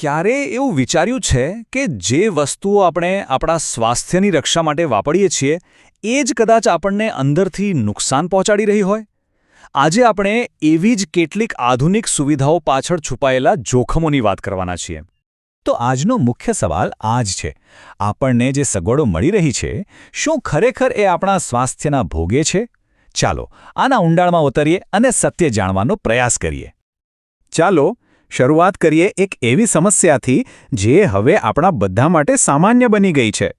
ક્યારે એવું વિચાર્યું છે કે જે વસ્તુઓ આપણે આપણા સ્વાસ્થ્યની રક્ષા માટે વાપરીએ છીએ, એ જ કદાચ આપણને અંદરથી નુકસાન પહોંચાડી રહી હોય? આજે આપણે એવી જ કેટલીક આધુનિક સુવિધાઓ પાછળ છુપાયેલા જોખમોની વાત કરવાના છીએ. તો આજનો મુખ્ય સવાલ આ જ છે. આપણને જે સગવડો મળી રહી છે, શું ખરેખર એ આપણા સ્વાસ્થ્યના ભોગે છે? ચાલો, આના ઊંડાણમાં ઉતરીએ અને સત્ય જાણવાનો પ્રયાસ કરીએ. ચાલો શરૂઆત કરીએ એક એવી સમસ્યાથી, જે હવે આપણા બધા માટે સામાન્ય બની ગઈ છે.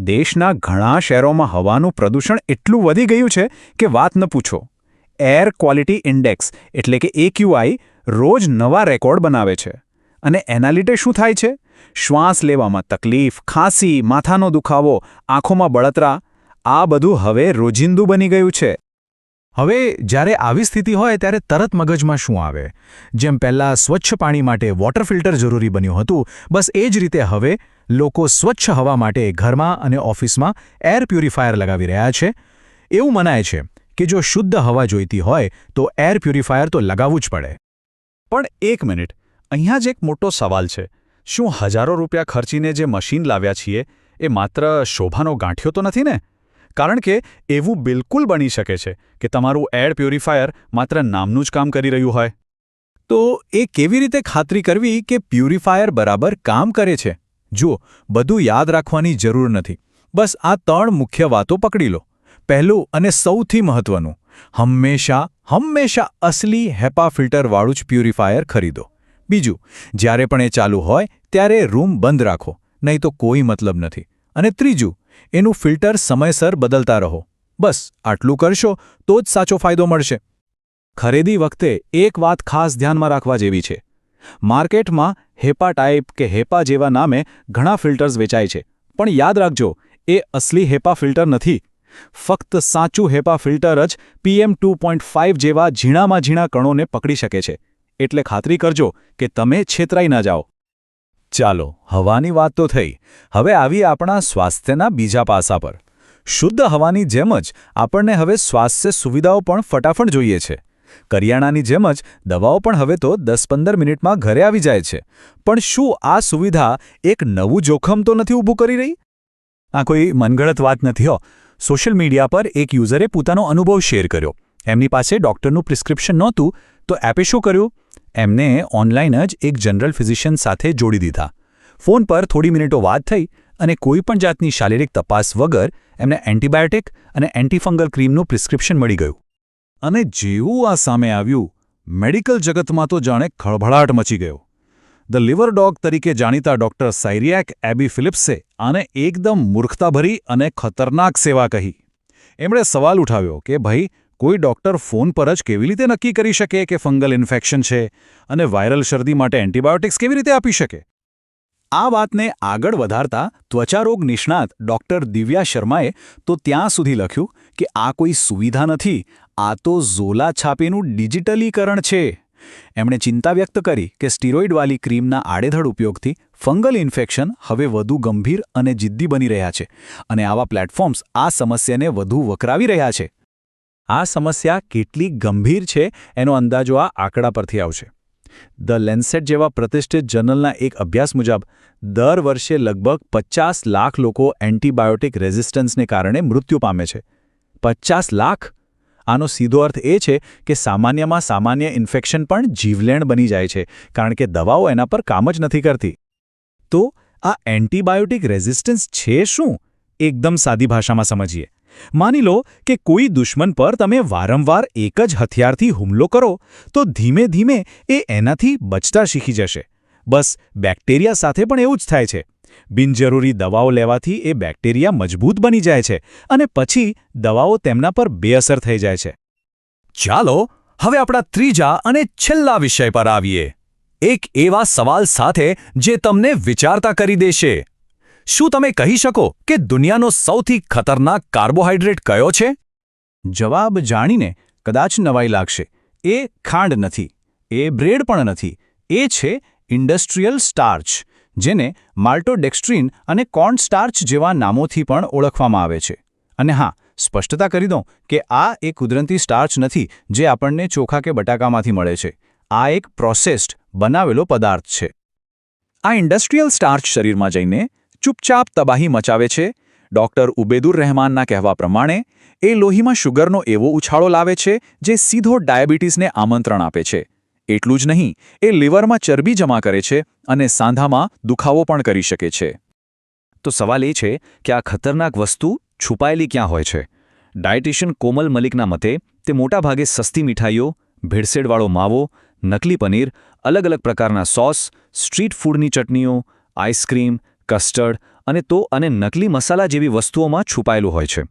દેશના ઘણા શહેરોમાં હવાનું પ્રદૂષણ એટલું વધી ગયું છે કે વાત ન પૂછો. એર ક્વોલિટી ઇન્ડેક્સ, એટલે કે એક્યુઆઈ રોજ નવા રેકોર્ડ બનાવે છે. અને એના લીધે શું થાય છે? શ્વાસ લેવામાં તકલીફ, ખાંસી, માથાનો દુખાવો, આંખોમાં બળતરા, આ બધું હવે રોજિંદુ બની ગયું છે. હવે જ્યારે આવી સ્થિતિ હોય ત્યારે તરત મગજમાં શું આવે? જેમ પહેલાં સ્વચ્છ પાણી માટે વોટર ફિલ્ટર જરૂરી બન્યું હતું. બસ એ જ રીતે હવે લોકો સ્વચ્છ હવા માટે ઘરમાં અને ઓફિસમાં એર પ્યુરિફાયર લગાવી રહ્યા છે. એવું મનાય છે કે જો શુદ્ધ હવા જોઈતી હોય તો એર પ્યુરિફાયર તો લગાવવું જ પડે. પણ એક મિનિટ. અહીંયા જ એક મોટો સવાલ છે. શું હજારો રૂપિયા ખર્ચીને જે મશીન લાવ્યા છીએ એ માત્ર શોભાનો ગાંઠ્યો તો નથી ને? કારણ કે એવું બિલકુલ બની શકે છે કે તમારું એર પ્યુરિફાયર માત્ર નામનું જ કામ કરી રહ્યું હોય. તો એ કેવી રીતે ખાતરી કરવી કે પ્યુરિફાયર બરાબર કામ કરે છે? જુઓ, બધું યાદ રાખવાની જરૂર નથી. બસ આ ત્રણ મુખ્ય વાતો પકડી લો. પહેલું અને સૌથી મહત્વનું, હંમેશા હંમેશા અસલી હેપા ફિલ્ટરવાળું જ પ્યુરિફાયર ખરીદો. બીજું, જ્યારે પણ એ ચાલુ હોય, ત્યારે રૂમ બંધ રાખો. નહીં તો કોઈ મતલબ નથી. અને ત્રીજું એનું ફિલ્ટર સમયસર બદલતા રહો. બસ, આટલું કરશો તો જ સાચો ફાયદો મળશે. ખરીદી વખતે એક વાત ખાસ ધ્યાનમાં રાખવા જેવી છે. માર્કેટમાં હેપા ટાઈપ કે હેપા જેવા નામે ઘણા ફિલ્ટર્સ વેચાય છે. પણ યાદ રાખજો, એ અસલી હેપા ફિલ્ટર નથી. ફક્ત સાચું હેપા ફિલ્ટર જ પીએમ ટુ જેવા ઝીણામાં ઝીણા કણોને પકડી શકે છે. એટલે ખાતરી કરજો કે તમે છેતરાઈ ના જાઓ. ચાલો, હવાની વાત તો થઈ. હવે આવી આપણા સ્વાસ્થ્યના બીજા પાસા પર. શુદ્ધ હવાની જેમ જ આપણને હવે સ્વાસ્થ્ય સુવિધાઓ પણ ફટાફટ જોઈએ છે. કરિયાણાની જેમ જ દવાઓ પણ હવે તો દસ પંદર મિનિટમાં ઘરે આવી જાય છે. પણ શું આ સુવિધા એક નવું જોખમ તો નથી ઊભું કરી રહી? આ કોઈ મનગળત વાત નથી, હો. સોશિયલ મીડિયા પર એક યુઝરે પોતાનો અનુભવ શેર કર્યો. એમની પાસે ડૉક્ટરનું પ્રિસ્ક્રિપ્શન નહોતું, તો એપે શું કર્યું? એમને ઓનલાઈન જ એક જનરલ ફિઝિશિયન સાથે જોડી દીધા. ફોન પર થોડી મિનિટો વાત થઈ અને કોઈપણ જાતની શારીરિક તપાસ વગર એમને એન્ટીબાયોટિક અને એન્ટીફંગલ ક્રીમનું પ્રિસ્ક્રિપ્શન મળી ગયું. અને જેવું આ સામે આવ્યું, મેડિકલ જગતમાં તો જાણે ખળભળાટ મચી ગયો. ધ લિવર ડોગ તરીકે જાણીતા ડોક્ટર સાયરિયાક એબી ફિલિપ્સે આને એકદમ મૂર્ખતાભરી અને ખતરનાક સેવા કહી. એમણે સવાલ ઉઠાવ્યો કે, ભાઈ કોઈ ડૉક્ટર ફોન પર જ કેવી રીતે નક્કી કરી શકે કે ફંગલ ઇન્ફેક્શન છે અને વાયરલ શરદી માટે એન્ટીબાયોટિક્સ કેવી રીતે આપી શકે? આ વાતને આગળ વધારતા ત્વચારોગ નિષ્ણાત ડૉક્ટર દિવ્યા શર્માએ તો ત્યાં સુધી લખ્યું કે આ કોઈ સુવિધા નથી, આ તો ઝોલા છાપીનું ડિજિટલીકરણ છે. એમણે ચિંતા વ્યક્ત કરી કે સ્ટીરોઇડવાળી ક્રીમના આડેધડ ઉપયોગથી ફંગલ ઇન્ફેક્શન હવે વધુ ગંભીર અને જિદ્દી બની રહ્યા છે અને આવા પ્લેટફોર્મ્સ આ સમસ્યાને વધુ વકરાવી રહ્યા છે. આ સમસ્યા કેટલી ગંભીર છે એનો અંદાજો આ આંકડા પરથી આવશે. ધ લેન્સેટ જેવા પ્રતિષ્ઠિત જર્નલના એક અભ્યાસ મુજબ, દર વર્ષે લગભગ પચાસ લાખ લોકો એન્ટીબાયોટિક રેઝિસ્ટન્સને કારણે મૃત્યુ પામે છે. પચાસ લાખ? આનો સીધો અર્થ એ છે કે સામાન્યમાં સામાન્ય ઇન્ફેક્શન પણ જીવલેણ બની જાય છે, કારણ કે દવાઓ એના પર કામ જ નથી કરતી. તો આ એન્ટીબાયોટિક રેઝિસ્ટન્સ છે શું? એકદમ સાદી ભાષામાં સમજીએ. માની લો કે કોઈ દુશ્મન પર તમે વારંવાર એક જ હથિયારથી હુમલો કરો, તો ધીમે ધીમે એ એનાથી બચતા શીખી જશે. બસ, બેક્ટેરિયા સાથે પણ એવું જ થાય છે. બિનજરૂરી દવાઓ લેવાથી એ બેક્ટેરિયા મજબૂત બની જાય છે અને પછી દવાઓ તેમના પર બેઅસર થઈ જાય છે. ચાલો, હવે આપણા ત્રીજા અને છેલ્લા વિષય પર આવીએ. એક એવા સવાલ સાથે જે તમને વિચારતા કરી દેશે. શું તમે કહી શકો કે દુનિયાનો સૌથી ખતરનાક કાર્બોહાઈડ્રેટ કયો છે? જવાબ જાણીને કદાચ નવાઈ લાગશે. એ ખાંડ નથી. એ બ્રેડ પણ નથી. એ છે ઇન્ડસ્ટ્રીયલ સ્ટાર્ચ, જેને માલ્ટોડેક્સ્ટ્રીન અને કોર્ન સ્ટાર્ચ જેવા નામોથી પણ ઓળખવામાં આવે છે. અને હા, સ્પષ્ટતા કરી દઉં કે આ એ કુદરતી સ્ટાર્ચ નથી જે આપણને ચોખા કે બટાકામાંથી મળે છે. આ એક પ્રોસેસ્ડ, બનાવેલો પદાર્થ છે. આ ઇન્ડસ્ટ્રીયલ સ્ટાર્ચ શરીરમાં જઈને ચૂપચાપ તબાહી મચાવે છે. ડોક્ટર ઉબેદુર રહેમાનના કહેવા પ્રમાણે, એ લોહીમાં શુગરનો એવો ઉછાળો લાવે છે જે સીધો ડાયાબિટીસને આમંત્રણ આપે છે. એટલું જ નહીં, એ લીવરમાં ચરબી જમા કરે છે અને સાંધામાં દુખાવો પણ કરી શકે છે. તો સવાલ એ છે કે આ ખતરનાક વસ્તુ છુપાયેલી ક્યાં હોય છે? ડાયટિશિયન કોમલ મલિકના મતે, તે મોટાભાગે સસ્તી મીઠાઈઓ, ભેળસેળવાળો માવો, નકલી પનીર, અલગ અલગ પ્રકારના સોસ, સ્ટ્રીટ ફૂડની ચટણીઓ, આઈસ્ક્રીમ કસ્ટર્ડ અને તો અને નકલી મસાલા જેવી વસ્તુઓમાં છુપાયેલું હોય છે.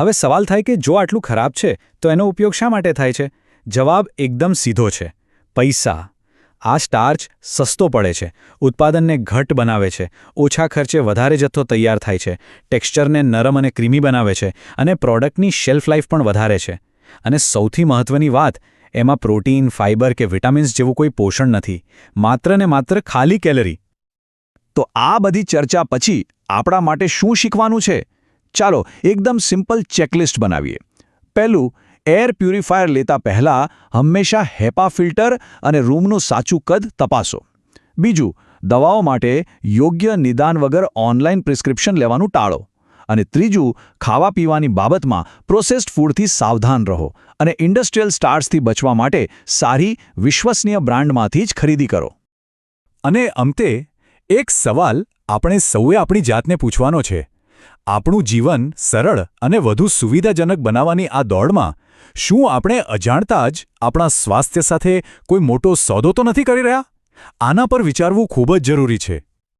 હવે સવાલ થાય કે જો આટલું ખરાબ છે, તો એનો ઉપયોગ શા માટે થાય છે? જવાબ એકદમ સીધો છે. પૈસા. આ સ્ટાર્ચ સસ્તો પડે છે, ઉત્પાદનને ઘટ બનાવે છે, ઓછા ખર્ચે વધારે જથ્થો તૈયાર થાય છે, ટેક્સચરને નરમ અને ક્રીમી બનાવે છે અને પ્રોડક્ટની શેલ્ફ લાઈફ પણ વધારે છે. અને સૌથી મહત્વની વાત, એમાં પ્રોટીન ફાઇબર કે વિટામિન્સ જેવું કોઈ પોષણ નથી. માત્ર ને માત્ર ખાલી કેલરી. તો આ બધી ચર્ચા પછી આપણા માટે શું શીખવાનું છે? ચાલો એકદમ સિમ્પલ ચેકલિસ્ટ બનાવીએ. પહેલું, એર પ્યુરિફાયર લેતા પહેલા હંમેશા હેપા ફિલ્ટર અને રૂમનું સાચું કદ તપાસો. બીજું, દવાઓ માટે યોગ્ય નિદાન વગર ઓનલાઈન પ્રિસ્ક્રિપ્શન લેવાનું ટાળો. અને ત્રીજું, ખાવા પીવાની બાબતમાં પ્રોસેસ્ડ ફૂડથી સાવધાન રહો અને ઇન્ડસ્ટ્રીયલ સ્ટાર્સથી બચવા માટે સારી, વિશ્વસનીય બ્રાન્ડમાંથી જ ખરીદી કરો. અને અંતે એક સવાલ આપણે સૌએ આપણી જાતને પૂછવાનો છે. આપણું જીવન સરળ અને વધુ સુવિધાજનક બનાવવાની આ દોડમાં શું આપણે અજાણતા જ આપણા સ્વાસ્થ્ય સાથે કોઈ મોટો સોદો તો નથી કરી રહ્યા? આના પર વિચારવું ખૂબ જ જરૂરી છે.